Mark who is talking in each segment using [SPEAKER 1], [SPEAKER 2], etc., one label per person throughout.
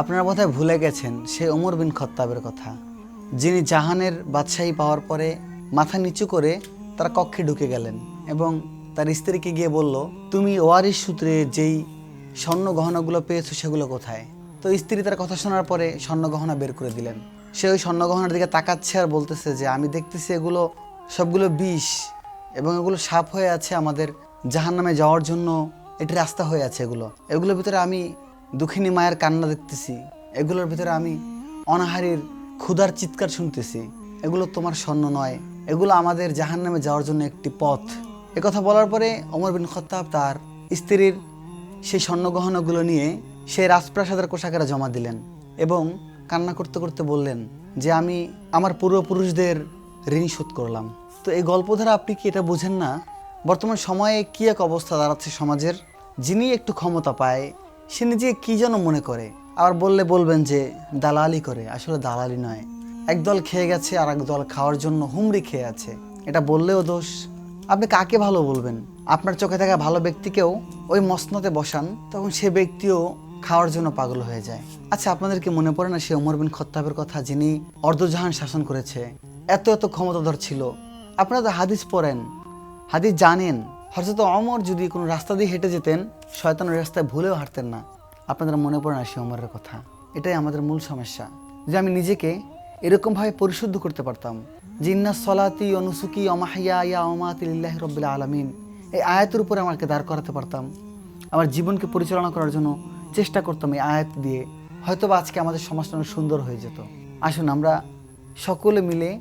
[SPEAKER 1] আপনারা বোধহয় ভুলে গেছেন সে ওমর বিন খত্তাবের কথা। যিনি জাহানের বাদশাহী পাওয়ার পরে মাথা নিচু করে তার কক্ষে ঢুকে গেলেন এবং তার স্ত্রীকে গিয়ে বলল, তুমি ওয়ারিশ সূত্রে যেই স্বর্ণ গহনাগুলো পেয়েছ সেগুলো কোথায়? তো স্ত্রী তার কথা শোনার পরে স্বর্ণ গহনা বের করে দিলেন। সে ওই স্বর্ণ গহনার দিকে তাকাচ্ছে আর বলতেছে যে, আমি দেখতেছি এগুলো সবগুলো বিষ এবং এগুলো সাপ হয়ে আছে আমাদের জাহান নামে যাওয়ার জন্য। এটি রাস্তা হয়ে আছে এগুলো। এগুলোর ভিতরে আমি দুঃখিনী মায়ের কান্না দেখতেছি। এগুলোর ভিতরে আমি অনাহারীর ক্ষুধার চিৎকার শুনতেছি। এগুলো তোমার স্বর্ণ নয়। এগুলো আমাদের জাহান নামে যাওয়ার জন্য একটি পথ। কথা বলার পরে ওমর বিন খত্তাব তার স্ত্রীর সেই স্বর্ণ গহনাগুলো নিয়ে সে রাজপ্রাসাদের কোষাগারে জমা দিলেন এবং কান্না করতে করতে বললেন যে, আমি আমার পূর্বপুরুষদের ঋণ শোধ করলাম। তো এই গল্প দ্বারা আপনি কি এটা বুঝেন না? বর্তমান সময়ে কি এক অবস্থা দাঁড়াচ্ছে সমাজের? যিনি একটু ক্ষমতা পায় সে নিজে কি যেন মনে করে? আবার বললে বলবেন যে, দালালি করে। আসলে দালালি নয়। একদল খেয়ে গেছে আর দল খাওয়ার জন্য হুমড়ি খেয়ে আছে। এটা বললেও দোষ। আপনি কাকে ভালো বলবেন? আপনার চোখে থাকা ভালো ব্যক্তিকেও ওই মসনতে বসান, তখন সে ব্যক্তিও খাওয়ার জন্য পাগল হয়ে যায়। আচ্ছা আপনাদের কি মনে পড়ে না সে ওমর বিন খত্তাবের কথা, যিনি অর্ধজাহান শাসন করেছে? এত এত ক্ষমতাধর ছিল। আপনারা তো হাদিস পড়েন, হাদিস জানেন। হজরত অমর যদি কোনো রাস্তা দিয়ে হেঁটে যেতেন শয়তানের রাস্তায় ভুলেও হাঁটতেন না। আপনাদের মনে পড়ে না সে অমরের কথা? এটাই আমাদের মূল সমস্যা। যে আমি নিজেকে এরকমভাবে পরিশুদ্ধ করতে পারতাম। জিন্না সলাতি অনুসুকি অমাহিয়া ইয়া অমাতিল্লাহ রব্বিল আলমিন। এই আয়াতের উপরে আমাকে দাঁড় করাতে পারতাম। আমার জীবনকে পরিচালনা করার জন্য চেষ্টা করতাম এই আয়াত দিয়ে। হয়তো বা আজকে আমাদের সমাজটা অনেক সুন্দর হয়ে যেত। আসুন, আমরা সকলে মিলে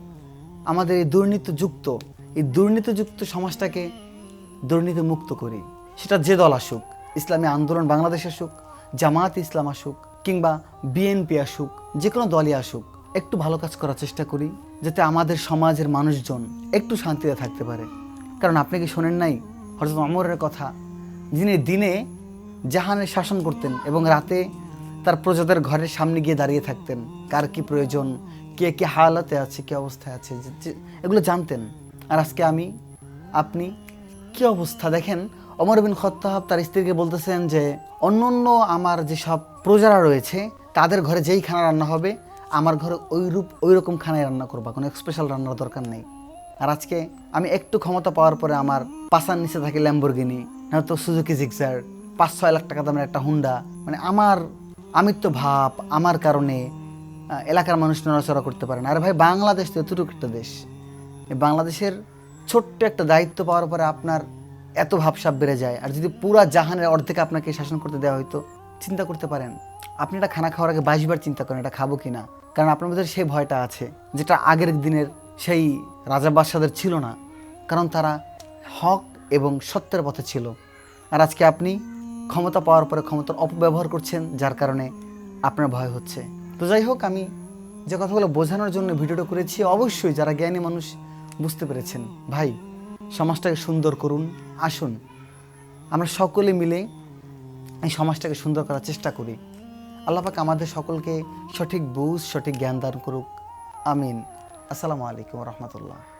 [SPEAKER 1] আমাদের এই দুর্নীতিযুক্ত এই দুর্নীতিযুক্ত সমাজটাকে দুর্নীতি মুক্ত করি। সেটা যে দল আসুক। ইসলামী আন্দোলন বাংলাদেশ আসুক জামাত ইসলাম আসুক, কিংবা বিএনপি আসুক যে কোনো দলই আসুক, একটু ভালো কাজ করার চেষ্টা করি, যাতে আমাদের সমাজের মানুষজন একটু শান্তিতে থাকতে পারে। কারণ আপনি কি শোনেন নাই হজরত অমরের কথা? যিনি দিনে জাহানের শাসন করতেন এবং রাতে তার প্রজাদের ঘরের সামনে গিয়ে দাঁড়িয়ে থাকতেন, কার কি প্রয়োজন, কে কে হালাতে আছে, কি অবস্থায় আছে এগুলো জানতেন। আর আজকে আমি, আপনি কি অবস্থা দেখেন? অমর বিন খত্তাব তার স্ত্রীকে বলতেছেন যে অন্য অন্য আমার যে সব প্রজারা রয়েছে, তাদের ঘরে যেই খানা রান্না হবে, আমার ঘরে ওই রূপ ওই রকম খানায় রান্না করবা। কোনো স্পেশাল রান্নার দরকার নেই। আর আজকে আমি একটু ক্ষমতা পাওয়ার পরে আমার পাশার নিচে থাকে ল্যাম্বরগিনি নয়তো সুজুকি জিক্সার পাঁচ ছয় লাখ টাকা দামের একটা হুন্ডা মানে আমার আমিত্ব ভাব, আমার কারণে এলাকার মানুষ নড়াচড়া করতে পারে না। আর ভাই, বাংলাদেশ তো এতটুকু একটা দেশ। বাংলাদেশের ছোট্ট একটা দায়িত্ব পাওয়ার পরে আপনার এত ভাবসাব বেড়ে যায়। আর যদি পুরা জাহানের অর্ধেক আপনাকে শাসন করতে দেওয়া হয়তো চিন্তা করতে পারেন। আপনি এটা খানা খাওয়ার আগে বাইশবার চিন্তা করেন এটা খাব কি না কারণ আপনার মধ্যে সেই ভয়টা আছে, যেটা আগের দিনের সেই রাজা বাদশাদের ছিল না। কারণ তারা হক এবং সত্যের পথে ছিল। আর আজকে আপনি ক্ষমতা পাওয়ার পরে ক্ষমতার অপব্যবহার করছেন, যার কারণে আপনার ভয় হচ্ছে। তো যাই হোক, আমি যে কথাগুলো বোঝানোর জন্য ভিডিওটা করেছি, অবশ্যই যারা জ্ঞানী মানুষ বুঝতে পেরেছেন। ভাই সমাজটাকে সুন্দর করুন, আসুন। আমরা সকলে মিলে এই সমাজটাকে সুন্দর করার চেষ্টা করি। আল্লাপাক আমাদের সকলকে সঠিক বুঝ, সঠিক জ্ঞান দান করুক। আমিন। আসসালামু আলাইকুম রহমতুল্লাহ।